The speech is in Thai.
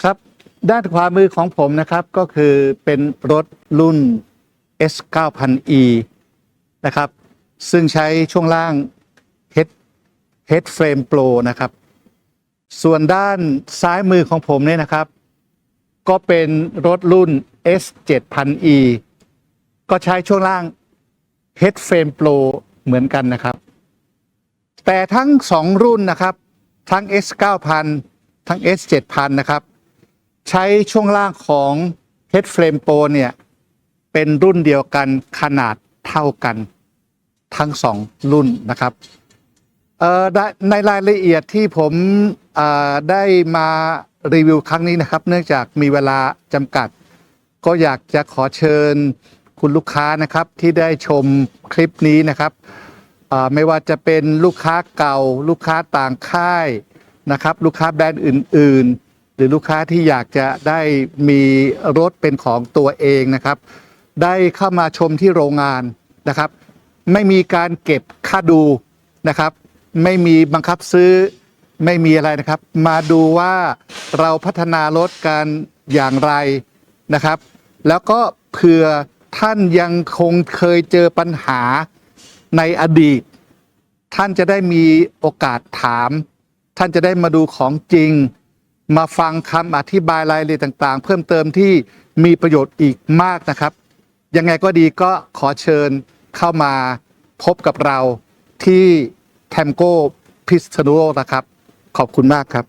ครับ ด้านขวามือของผมนะครับก็คือเป็นรถรุ่น S 9 0 0 E นะครับ ซึ่งใช้ช่วงล่าง Head Head Frame Pro นะครับ ส่วนด้านซ้ายมือของผมเนี่ยนะครับ ก็เป็นรถรุ่น S 7 0 0 E ก็ใช้ช่วงล่าง Head Frame Pro เหมือนกันนะครับ แต่ทั้งสองรุ่นนะครับ ทั้ง S 9000ทั้ง S 7000นะครับ ใช้ช่วงล่างของ Head Frame Pro เนี่ย เป็นรุ่นเดียวกันขนาดเท่ากันทั้งสองรุ่นนะครับในรายละเอียดที่ผมได้มารีวิวครั้งนี้นะครับ เนื่องจากมีเวลาจำกัด ก็อยากจะขอเชิญคุณลูกค้านะครับที่ได้ชมคลิปนี้นะครับไม่ว่าจะเป็นลูกค้าเก่า ลูกค้าต่างค่ายนะครับ ลูกค้าแบรนด์อื่น หรือลูกค้าที่อยากจะได้มีรถเป็นของตัวเองนะครับ ได้เข้ามาชมที่โรงงานนะครับ ไม่มีการเก็บค่าดูนะครับ ไม่มีบังคับซื้อไม่มีอะไรนะครับ มาดูว่าเราพัฒนารถกันอย่างไรนะครับ แล้วก็เผื่อท่านยังคงเคยเจอปัญหาในอดีต ท่านจะได้มีโอกาสถาม ท่านจะได้มาดูของจริง มาฟังคำอธิบายรายละเอียดต่างๆ เพิ่มเติมที่มีประโยชน์อีกมากนะครับ ยังไงก็ดีก็ขอเชิญเข้ามาพบกับเราที่แทมโก้พิสทนุโลกนะครับ ขอบคุณมากครับ